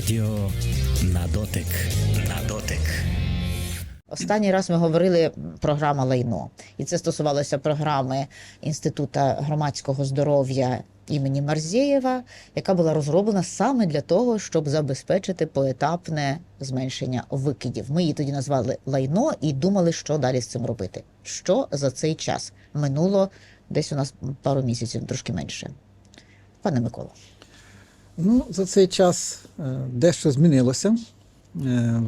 Радіо на дотик. На дотик. Останній раз ми говорили програма лайно, і це стосувалося програми Інституту громадського здоров'я імені Марзєєва, яка була розроблена саме для того, щоб забезпечити поетапне зменшення викидів. Ми її тоді назвали лайно і думали, що далі з цим робити. Що за цей час минуло десь у нас пару місяців, трошки менше. Пане Микола, Ну, за цей час е, дещо змінилося. Е,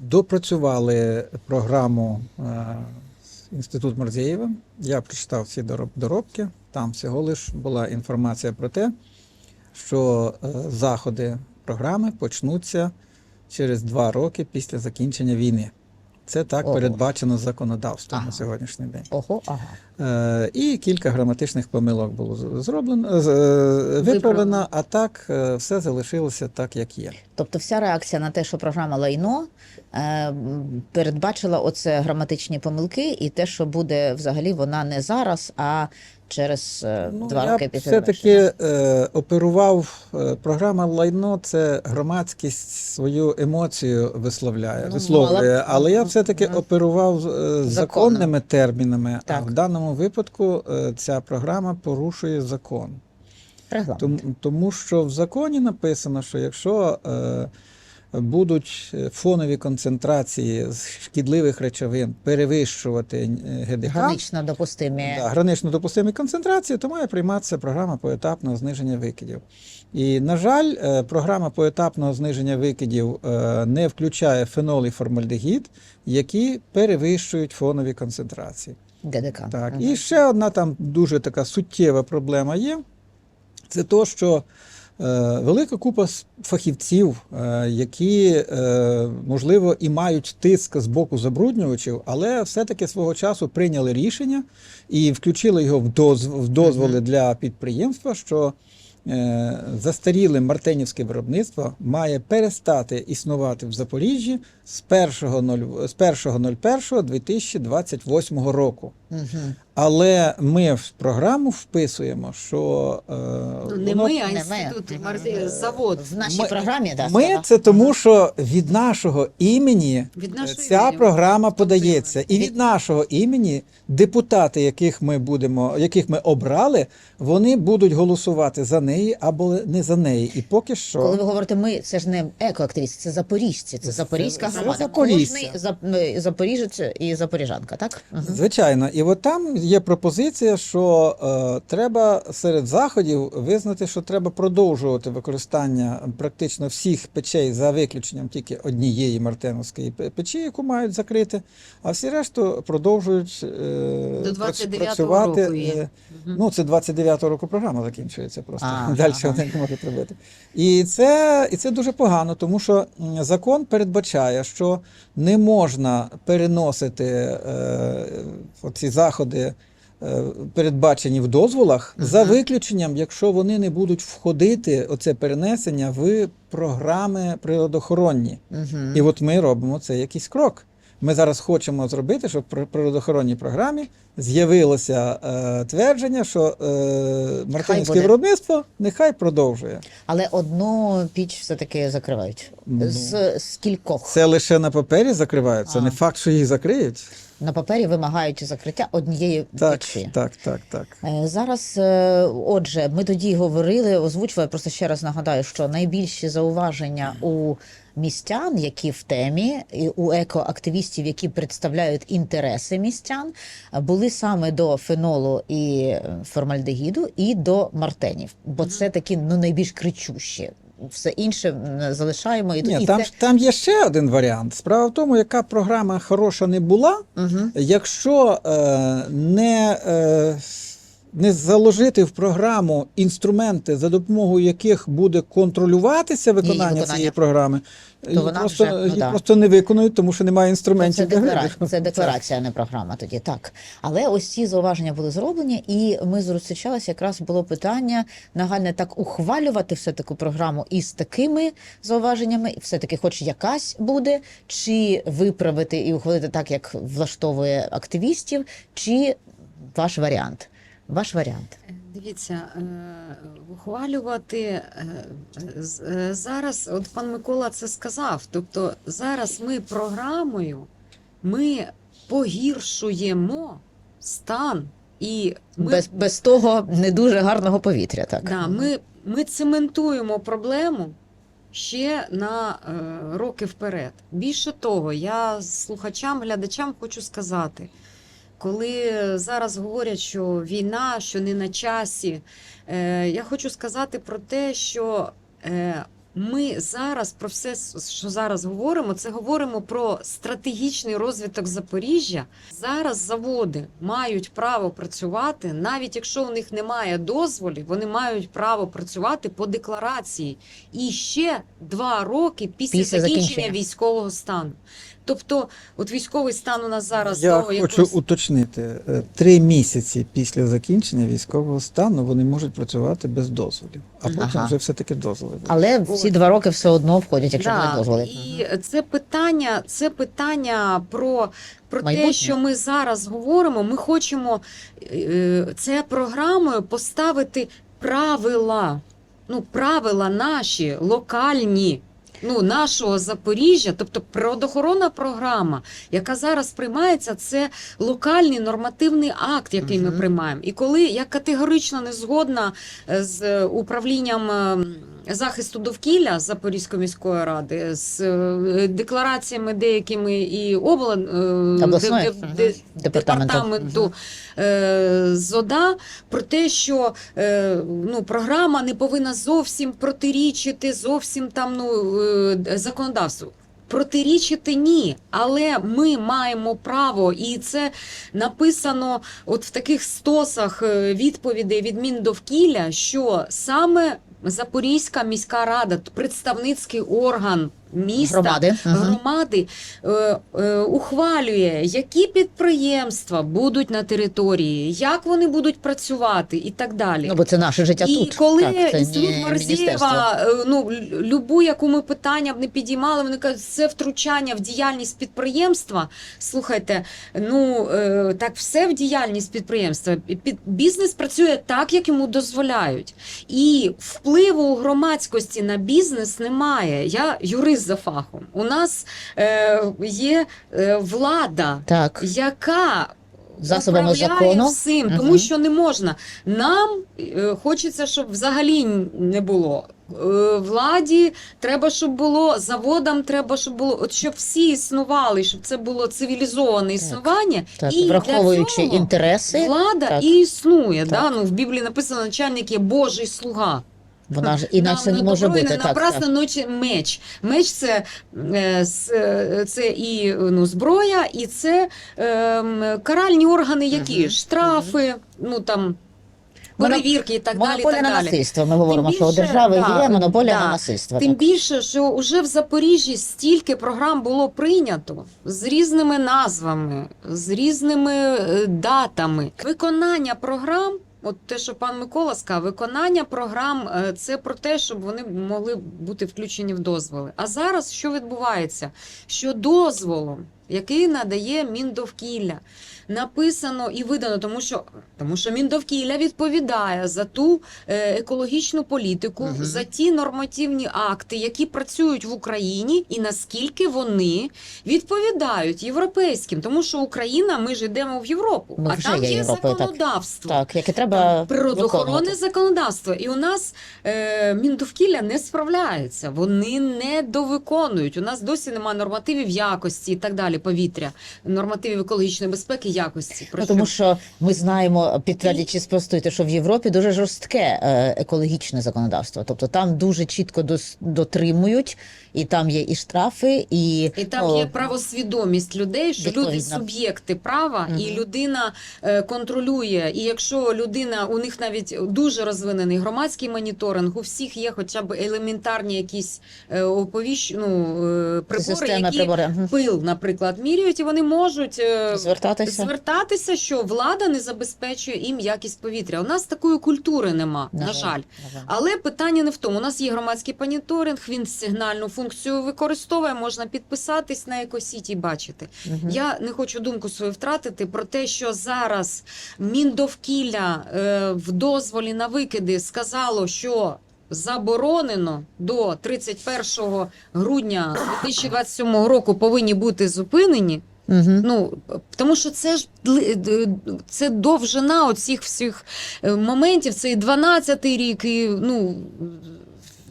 Допрацювали програму е, Інститут Морзєєва. Я прочитав дороб- доробки. Там всього лиш була інформація про те, що заходи програми почнуться через два роки після закінчення війни. Це так Ого. передбачено законодавством Ага. на сьогоднішній день. ого, ага. Е, І кілька граматичних помилок було зроблено, е, виправлено, а так е, все залишилося так, як є. Тобто вся реакція на те, що програма лайно е, передбачила оце граматичні помилки, і те, що буде взагалі вона не зараз, а через е, Ну, два роки після все-таки е, оперував е, програма Лайно, це громадськість свою емоцію висловляє, Ну, висловлює, мала але я все-таки Мгм. оперував е, законними термінами. А в даному випадку е, ця програма порушує закон. Регламент. Тому, тому що в законі написано, що якщо е, будуть фонові концентрації шкідливих речовин перевищувати е, ГДХ, Гранично допустимі. да, гранично допустимі концентрації, то має прийматися програма поетапного зниження викидів. І, на жаль, е, програма поетапного зниження викидів е, не включає фенол і формальдегід, які перевищують фонові концентрації. ГДК. Так, і ще одна там дуже така суттєва проблема є. Це то, що велика купа фахівців, е, які, е, можливо, і мають тиск з боку забруднювачів, але все-таки свого часу прийняли рішення і включили його в, доз, в дозволи для підприємства, що е, застаріле мартенівське виробництво має перестати існувати в Запоріжжі з 1.01.2028 року. Але ми в програму вписуємо, що е, Ну, не воно- ми, а Не ми. інститут. Марзі- завод. В нашій Ми- програмі, да, ми це тому, що від нашого імені Від е, нашої ця імені. програма подається, і від нашого імені депутати, яких ми будемо, яких ми обрали, вони будуть голосувати за неї або не за неї. І поки що Коли ви говорите ми, це ж не екоактивісти, це запоріжці, це запорізька громада. Запоріжця. Кожний зап- е, запоріжець і запоріжанка, так? Звичайно, і от там є пропозиція, що е, треба серед заходів визнати, що треба продовжувати використання практично всіх печей за виключенням тільки однієї мартеновської печі, яку мають закрити, а всі решту продовжують е, До 29-го працювати. року є. е, Ну, це 29-го року програма закінчується просто. Ага, Далі ага. вони не можуть робити. І це, і це дуже погано, тому що закон передбачає, що не можна переносити е, оці заходи, е, передбачені в дозволах, за виключенням, якщо вони не будуть входити, оце перенесення в програми природоохоронні. Мгм. І от ми робимо це якийсь крок. Ми зараз хочемо зробити, щоб при природоохоронній програмі з'явилося е, твердження, що е, мартинівське виробництво нехай продовжує. Але одну піч все-таки закривають. Ну. З, з кількох. Це лише на папері закривають, це не факт, що їх закриють. На папері вимагають закриття однієї Так, печі. так, так, так. Е, Зараз, е, отже, ми тоді говорили, озвучували, просто ще раз нагадаю, що найбільші зауваження у містян, які в темі, і у екоактивістів, які представляють інтереси містян, були саме до фенолу і е, формальдегіду, і до мартенів, бо це такі ну найбільш кричущі. Все інше залишаємо і, Ні, і там, це... там є ще один варіант. Справа в тому, яка програма хороша не була, Угу. Якщо е, не, е, не заложити в програму інструменти, за допомогою яких буде контролюватися виконання, виконання. цієї програми, її вона просто, вже, ну, її да. просто не виконують, тому що немає Це, інструментів. для деклара... це декларація, не програма тоді. Так. Але ось ці зауваження були зроблені, і ми зустрічалися, якраз було питання нагальне так ухвалювати все таку програму із такими зауваженнями, все-таки хоч якась буде, чи виправити і ухвалити так, як влаштовує активістів, чи ваш варіант. Ваш варіант. Дивіться, е, ухвалювати е, е, зараз, от пан Микола це сказав. Тобто зараз ми програмою ми погіршуємо стан і ми, Без, без того не дуже гарного повітря. Так. да, ми, ми цементуємо проблему ще на е, роки вперед. Більше того, я слухачам, глядачам хочу сказати. Коли зараз говорять, що війна, що не на часі, е, я хочу сказати про те, що е, ми зараз про все, що зараз говоримо, це говоримо про стратегічний розвиток Запоріжжя. Зараз заводи мають право працювати, навіть якщо у них немає дозволів, вони мають право працювати по декларації і ще два роки після, Після закінчення, закінчення. військового стану. Тобто, от військовий стан у нас зараз Я до хочу якогось- уточнити: е, три місяці після закінчення військового стану вони можуть працювати без дозволів, а потім Ага. вже все-таки дозволи. будуть. Але всі два роки все одно входять, якщо Да, дозволи. І це питання, це питання про, про Майбутнє. те, що ми зараз говоримо. Ми хочемо е, це програмою поставити правила. Ну, правила наші, локальні. Ну, нашого Запоріжжя, тобто природоохоронна програма, яка зараз приймається, це локальний нормативний акт, який ми приймаємо. І коли я категорично не згодна е, з управлінням е, захисту довкілля Запорізької міської ради, з е, деклараціями деякими і обла... е, де- де- департаменту. е, ЗОДА про те, що ну, програма не повинна зовсім протирічити зовсім там ну, законодавству. Протирічити ні, але ми маємо право, і це написано от в таких стосах відповідей від Міндовкілля, що саме Запорізька міська рада, представницький орган міста, Громади. Громади е, е, ухвалює, які підприємства будуть на території, як вони будуть працювати і так далі. Ну, бо це наше життя і тут. коли так, інститут е, ну любу, яку ми питання б не підіймали, вони кажуть, це втручання в діяльність підприємства. Слухайте, ну е, так все в діяльність підприємства. Під бізнес працює так, як йому дозволяють, і впливу громадськості на бізнес немає. Я юрист за фахом. У нас е, є е, влада, Так. яка Засобами управляє закону. всім, тому що не можна. Нам е, хочеться, щоб взагалі не було. Е, Владі треба, щоб було, заводам треба, щоб було, от щоб всі існували, щоб це було цивілізоване існування. Так, і враховуючи для цього інтереси, влада так. і існує. Так. Да? Ну, в Біблії написано, начальник є Божий слуга. Вона ж інакше не на може бути. Так, напрасно ночі меч. Меч це, е, е, це і ну, зброя, і це е, каральні органи, які штрафи, ну там перевірки і так далі. Монополія на насильство. Ми говоримо, Тим що у держави да, є монополія да. на насильство. Тим так. більше, що вже в Запоріжжі стільки програм було прийнято з різними назвами, з різними е, датами. Виконання програм. От те, що пан Микола сказав, виконання програм е, це про те, щоб вони могли бути включені в дозволи. А зараз що відбувається? Що дозволом, який надає Міндовкілля, написано і видано, тому що, тому що Міндовкілля відповідає за ту е, екологічну політику, Мгм. за ті нормативні акти, які працюють в Україні, і наскільки вони відповідають європейським, тому що Україна, ми ж йдемо в Європу, Ми а там є є Європою, так. законодавство. Так, яке треба природоохоронне виконувати. законодавство. І у нас е, Міндовкілля не справляється, вони не довиконують. У нас досі немає нормативів якості і так далі, повітря, нормативів екологічної безпеки, якості. Про Ну, що- тому що ми знаємо, підтвердячи чи спростуйте, що в Європі дуже жорстке е, екологічне законодавство. Тобто там дуже чітко дотримують, і там є і штрафи, і, І там ну, є правосвідомість людей, що люди суб'єкти права, і людина е, контролює. І якщо людина, у них навіть дуже розвинений громадський моніторинг, у всіх є хоча б елементарні якісь е, оповіщ, ну, е, прибори, які прибори. Пил, наприклад, міряють і вони можуть е, Звертатися. звертатися, що влада не забезпечує їм якість повітря. У нас такої культури нема, на, жаль. жаль. Але питання не в тому. У нас є громадський моніторинг, він сигнальну функцію використовує. Можна підписатись на екосіті і бачити. Мгм. Я не хочу думку свою втратити про те, що зараз Міндовкілля е, в дозволі на викиди сказало, що заборонено до 31 грудня 2027 року повинні бути зупинені. Мгм. Ну тому що це ж дли- це довжина оцих всіх е, моментів. Це і 12-й рік, і ну.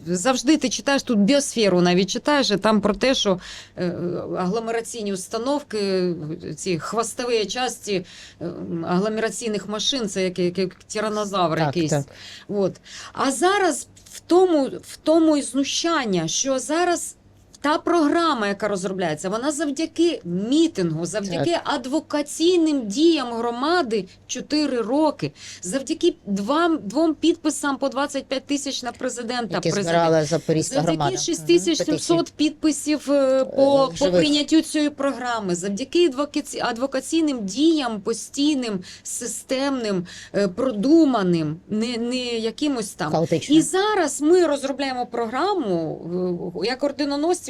Завжди ти читаєш тут біосферу, навіть читаєш і там про те, що е, агломераційні установки, ці хвостові часті е, агломераційних машин, це як, як, як тиранозавр Так, якийсь. так. От. А зараз в тому, в тому і знущання, що зараз та програма, яка розробляється, вона завдяки мітингу, завдяки адвокаційним діям громади 4 роки, завдяки двом, двом підписам по 25 тисяч на президента. Які президент. Запорізька громада. Завдяки Мгм. 6700 підписів е, по, Е, по прийняттю цієї програми, завдяки адвокаці- адвокаційним діям постійним, системним, е, продуманим, не, не якимось там. Хаотично. І зараз ми розробляємо програму. Як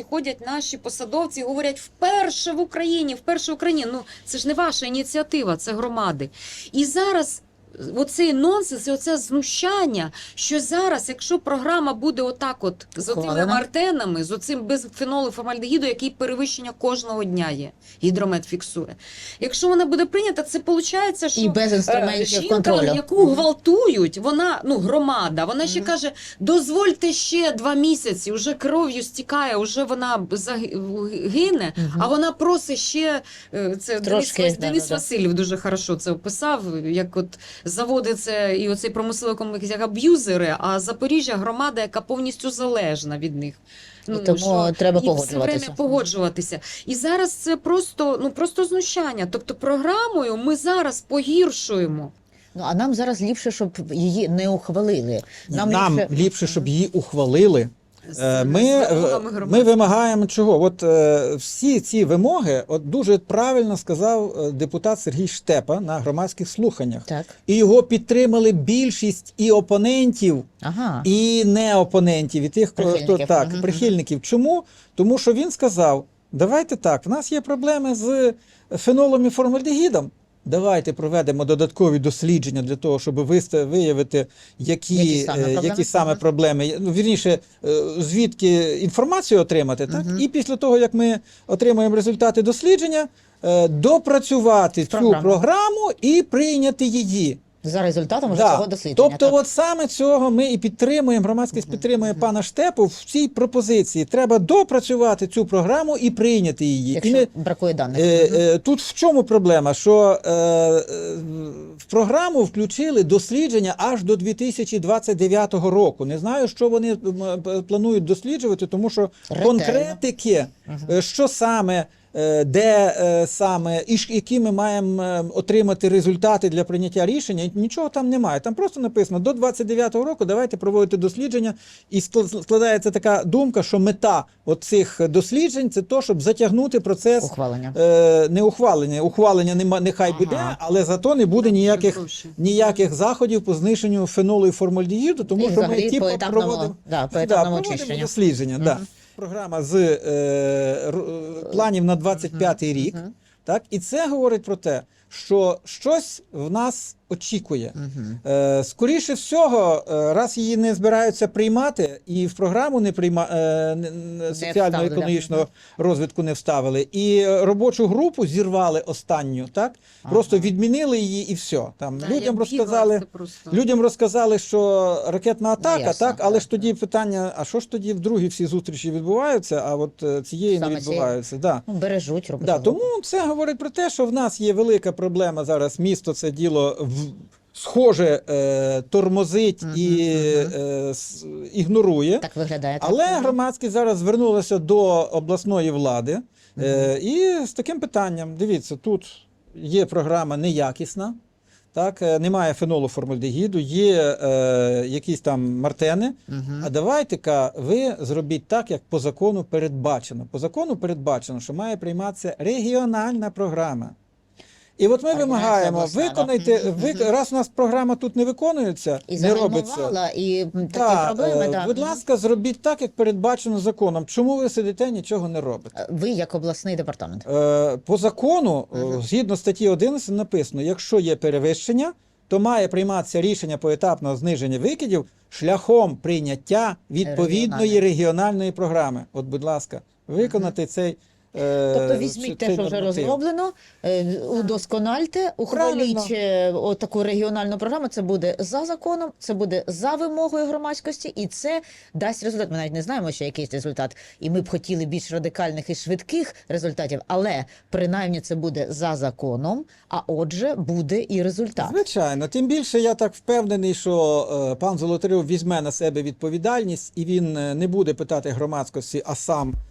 ходять наші посадовці, говорять вперше в Україні, вперше в Україні. Ну це ж не ваша ініціатива, це громади. І зараз. Оцей нонсенс і оце знущання, що зараз, якщо програма буде отак, от з отими мартенами, з оцим без фенолу формальдегіду, який перевищення кожного дня є, гідромет фіксує. Якщо вона буде прийнята, це виходить, що І без Е, інструментів Жінка, контролю. яку гвалтують, вона ну громада. Вона ще Мгм. каже: дозвольте ще два місяці, вже кров'ю стікає, вже вона заги- гине, Мгм. а вона просить ще е, це Трошки, Денис, да, Денис да, да. Васильєв дуже хорошо це описав. Як от заводи це і оцей промисловий комплекс як аб'юзери, а Запоріжжя громада, яка повністю залежна від них. І тому треба і погоджуватися. время погоджуватися. І зараз це просто ну просто знущання. Тобто програмою ми зараз погіршуємо. Ну а нам зараз ліпше, щоб її не ухвалили. Нам, Нам, ліпше... щоб її ухвалили. Е, Ми, е, ми вимагаємо чого? От е, всі ці вимоги, от дуже правильно сказав депутат Сергій Штепа на громадських слуханнях. Так. І його підтримали більшість і опонентів, Ага. і не опонентів, і тих, Прихильників. хто так, Мгм. прихильників. Чому? Тому що він сказав: давайте так, в нас є проблеми з фенолом і формальдегідом. Давайте проведемо додаткові дослідження для того, щоб виявити, які, Які саме е, проблеми? які саме проблеми. Ну, вірніше, е, звідки інформацію отримати, так? угу. І після того, як ми отримаємо результати дослідження, допрацювати допрацювати цю Програму. програму і прийняти її. За результатом вже Да. цього дослідження. Тобто, так. от саме цього ми і підтримуємо. Громадськість Мгм, підтримує мгм. пана Штепу в цій пропозиції. Треба допрацювати цю програму і прийняти її. Якщо І не, бракує даних. е, е, тут в чому проблема? Що е, е, в програму включили дослідження аж до 2029 року. Не знаю, що вони планують досліджувати, тому що Ретельно. конкретики, Мгм. е, що саме. Е, Де е, саме і які ми маємо е, отримати результати для прийняття рішення, нічого там немає. Там просто написано до 29-го року давайте проводити дослідження, і скла- складається така думка, що мета оцих досліджень це то, щоб затягнути процес Ухвалення. е, не ухвалення. Ухвалення нема, нехай Ага. буде, але зато не буде ніяких, ніяких заходів по знищенню фенолу і формальдегіду, тому І що ми типу, проводимо, да, да, проводимо дослідження. Мгм. Да. Програма з е, р- планів на 25-й рік. Так? І це говорить про те, що щось в нас очікує. Е, скоріше всього, е, раз її не збираються приймати, і в програму не прийма е, соціально-економічного розвитку не вставили, і робочу групу зірвали останню, так? Просто Ага. відмінили її і все. Там Да, людям розказали. просто. Людям розказали, що ракетна атака, ясно, так, але так. ж тоді питання: а що ж тоді в другі всі зустрічі відбуваються, а от цієї Саме не відбуваються. Да. Ну, бережуть, роблять. Да, тому це говорить про те, що в нас є велика проблема зараз. Місто це діло в. Схоже, е, тормозить Мгм, і е, с- ігнорує. Так виглядає. так. Але громадськість зараз звернулася до обласної влади е, і з таким питанням: дивіться, тут є програма неякісна, Так, е, немає фенолу формальдегіду, є е, якісь там мартени. Мгм. А давайте-ка ви зробіть так, як по закону передбачено. По закону передбачено, що має прийматися регіональна програма. І от ми вимагаємо, виконайте, Мгм, ви, раз у нас програма тут не виконується, І не робиться. і такі Та, проблеми. е, да. Будь ласка, зробіть так, як передбачено законом. Чому ви сидите, нічого не робите? Е, Ви як обласний департамент. Е, По закону, Мгм. згідно статті 11, написано: якщо є перевищення, то має прийматися рішення поетапного зниження викидів шляхом прийняття відповідної Регіональної. регіональної програми. От, будь ласка, виконати цей. Е, Тобто візьміть те, що вже розроблено, е, удоскональте, ухваліть е, таку регіональну програму. Це буде за законом, це буде за вимогою громадськості, і це дасть результат. Ми навіть не знаємо, ще якийсь результат. І ми б хотіли більш радикальних і швидких результатів, але принаймні це буде за законом. А отже, буде і результат. Звичайно, тим більше я так впевнений, що е, пан Золотарьов візьме на себе відповідальність і він е, не буде питати громадськості, а сам е,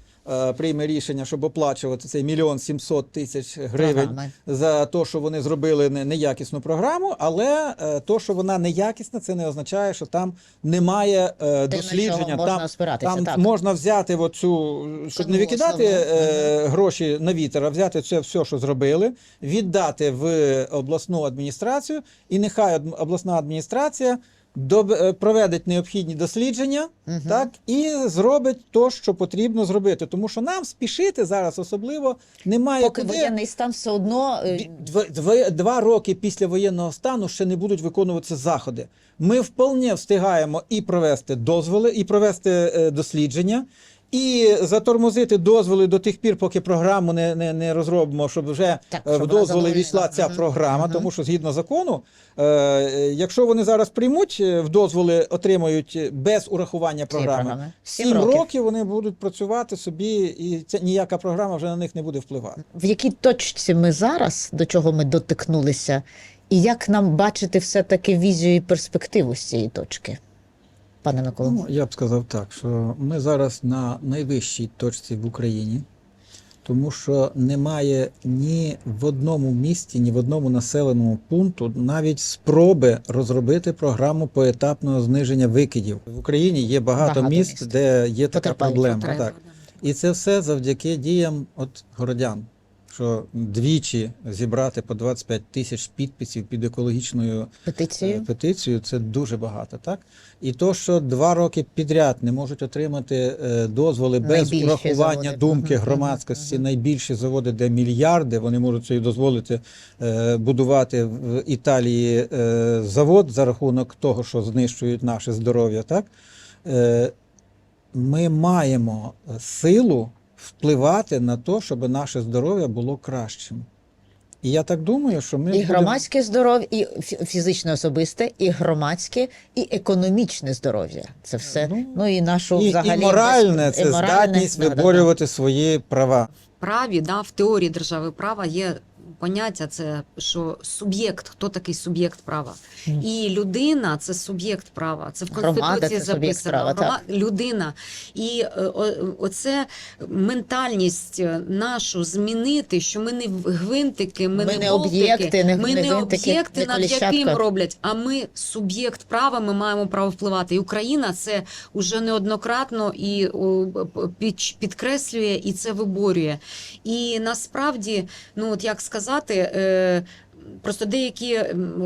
прийме рішення, щоб оплачувати цей мільйон сімсот тисяч гривень Програми. за те, що вони зробили неякісну програму. Але е, то, що вона неякісна, це не означає, що там немає е, на дослідження. чого можна там там так. можна взяти оцю, щоб не викидати основну. е, гроші на вітер, а взяти це все, що зробили, віддати в обласну адміністрацію, і нехай обласна адміністрація е, необхідні дослідження, угу. так і зробить то, що потрібно зробити. Тому що нам спішити зараз особливо немає Поки куди. воєнний стан все одно е, Два, два, два роки після воєнного стану ще не будуть виконуватися заходи. Ми вполне встигаємо і провести дозволи, і провести е, дослідження, і затормозити дозволи до тих пір, поки програму не, не, не розробимо, щоб вже Так, е, щоб в дозволи війшла ця Мгм. програма, Мгм. тому що згідно закону, е, якщо вони зараз приймуть е, в дозволи, отримають е, без урахування програми. Сім років. років вони будуть працювати собі, і ця ніяка програма вже на них не буде впливати. В якій точці ми зараз, до чого ми дотикнулися, і як нам бачити все-таки візію і перспективу з цієї точки, пане Миколо? Ну, я б сказав так, що ми зараз на найвищій точці в Україні, тому що немає ні в одному місті, ні в одному населеному пункту навіть спроби розробити програму поетапного зниження викидів. В Україні є багато, Багато міст, міст. де є така Потерпають, проблема. Так. І це все завдяки діям от городян. Що двічі зібрати по 25 тисяч підписів під екологічною Петицію? Е, петицію це дуже багато, так? І то, що два роки підряд не можуть отримати е, дозволи без Найбільші урахування заводи. думки громадськості, найбільші заводи, де мільярди, вони можуть собі дозволити е, будувати в Італії завод за рахунок того, що знищують наше здоров'я, так? Ми маємо силу впливати на те, щоб наше здоров'я було кращим. І я так думаю, що ми І будемо- громадське здоров'я, і фі- фізичне особисте, і громадське, і економічне здоров'я. Це все. Ну, Ну, і нашу І, взагалі і моральне без- це і моральне, здатність да, да, да. виборювати свої права. праві, да, в теорії держави права є поняття, це що суб'єкт, хто такий суб'єкт права. І людина це суб'єкт права. Це в Конституції записано. права. Людина. І е, о- оце ментальність нашу змінити, що ми не гвинтики, ми, Ми не, не об'єкти, не- ми не об'єкти, над коліщатка. яким роблять, а ми суб'єкт права, ми маємо право впливати. І Україна це уже неоднократно і підкреслює і це виборює. І насправді, ну от як сказати. Е, Просто деякі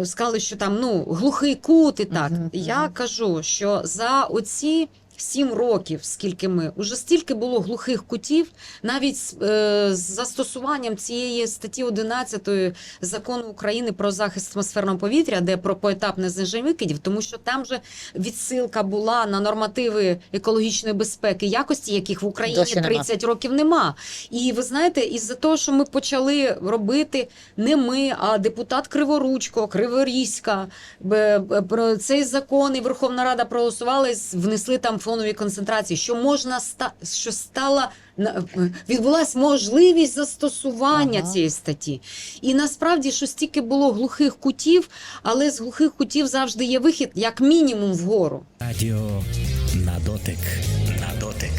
сказали, що там ну глухий кут і так. Мгм, Я кажу, що за оці сім років, скільки ми, уже стільки було глухих кутів, навіть з, е, застосуванням цієї статті 11 закону України про захист атмосферного повітря, де про поетапне зниження викидів, тому що там же відсилка була на нормативи екологічної безпеки, якості яких в Україні Досі нема. 30 років нема. І ви знаєте, із-за того, що ми почали робити не ми, а депутат Криворучко, Криворізька, цей закон і Верховна Рада проголосували, внесли там фонові концентрації, що можна ста що стала на- відбулась можливість застосування Ага. цієї статті. І насправді що стільки було глухих кутів, але з глухих кутів завжди є вихід, як мінімум, вгору. Радіо на дотик. На дотик.